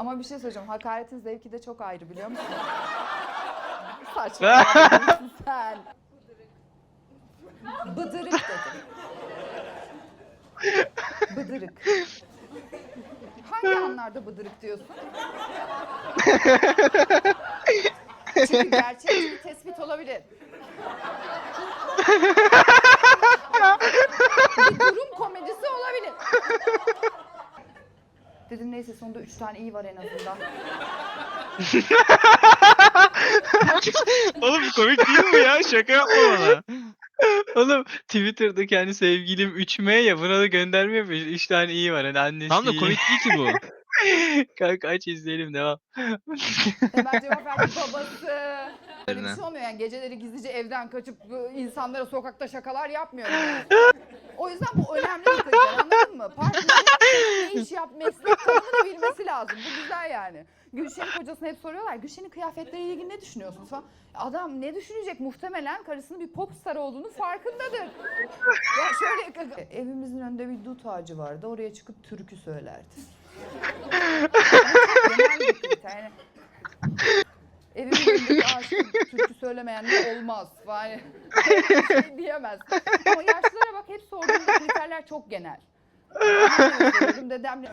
Ama bir şey söyleyeceğim. Hakaretin zevki de çok ayrı biliyor musun? Saçma. sen. Bıdırık dedim. Bıdırık. Hangi anlarda bıdırık diyorsun? Çünkü gerçekçi bir tespit olabilir. bir durum komedisi olabilir. Dedim neyse sonunda üç tane iyi var en azından. Oğlum komik değil mi ya? Şaka yapma bana. Oğlum Twitter'daki hani sevgilim 3M ya buna da gönderme yapıyor. 3 tane iyi var hani annesi Tam da iyi. komik değil ki bu. Kanka aç izleyelim devam. Hemen cevap verdi babası. Böyle bir şey olmuyor yani geceleri gizlice evden kaçıp bu insanlara sokakta şakalar yapmıyor. Yani. O yüzden bu iş yap, meslek tanımını bilmesi lazım. Bu güzel yani. Gülşen'in kocasına hep soruyorlar. Gülşen'in kıyafetleriyle ilgili ne düşünüyorsunuz falan. Adam ne düşünecek? Muhtemelen karısının bir popstar olduğunu farkındadır. Ya şöyle evimizin önünde bir dut ağacı vardı. Oraya çıkıp türkü söylerdi. Yani Evimin önündeki türkü söylemeyen de olmaz. Yani şey diyemez. Ama yaşlılara bak hep sorduğumda kriterler çok genel. Dedemle